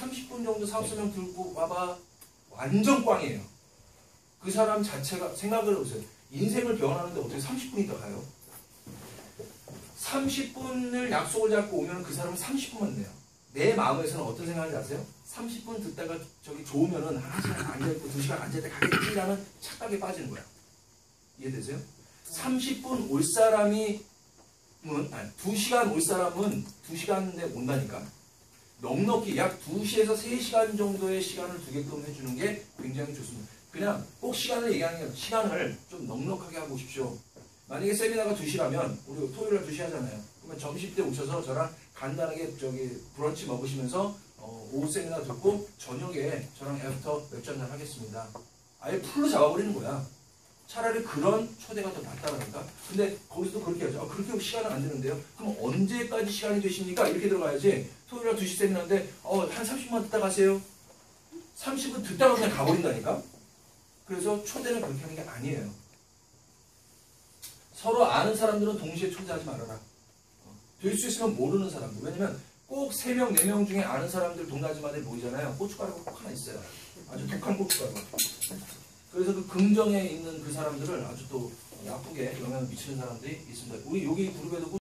30분 정도 사업 설명 들고 와봐. 완전 꽝이에요. 그 사람 자체가 생각을 해보세요. 인생을 배워나는데 어떻게 30분이 더 가요? 30분을 약속을 잡고 오면 그 사람은 30분만 내요. 내 마음에서는 어떤 생각인지 아세요? 30분 듣다가 저기 좋으면은 한 시간 앉아있고 두 시간 앉아있다 가겠지라는 착각에 빠지는 거야. 이해되세요? 30분 올 사람이 문, 아니, 2시간 올 사람은 2시간 내 온다니까. 넉넉히 약 2시에서 3시간 정도의 시간을 두게끔 해주는 게 굉장히 좋습니다. 그냥 꼭 시간을 얘기하는 게 아니라 시간을 좀 넉넉하게 하고 오십시오. 만약에 세미나가 2시라면 우리 토요일에 2시 하잖아요. 그러면 점심 때 오셔서 저랑 간단하게 저기 브런치 먹으시면서 어, 오후 세미나 듣고 저녁에 저랑 애프터 맥주 한잔 하겠습니다. 아예 풀로 잡아버리는 거야. 차라리 그런 초대가 더 낫다라니까. 근데 거기서도 그렇게 하죠. 아, 그렇게 시간은 안 되는데요. 그럼 언제까지 시간이 되십니까? 이렇게 들어가야지. 토요일 날 2시 세미나인데 어, 한 30분만 듣다 가세요. 30분 듣다가 그냥 가버린다니까. 그래서 초대는 그렇게 하는 게 아니에요. 서로 아는 사람들은 동시에 초대하지 말아라. 될 수 있으면 모르는 사람들. 왜냐면 꼭 3명, 4명 중에 아는 사람들 동나지마다 모이잖아요. 고춧가루가 꼭 하나 있어요. 아주 독한 고춧가루. 그래서 그 긍정에 있는 그 사람들을 아주 또 나쁘게 영향을 미치는 사람들이 있습니다. 우리 여기 그룹에도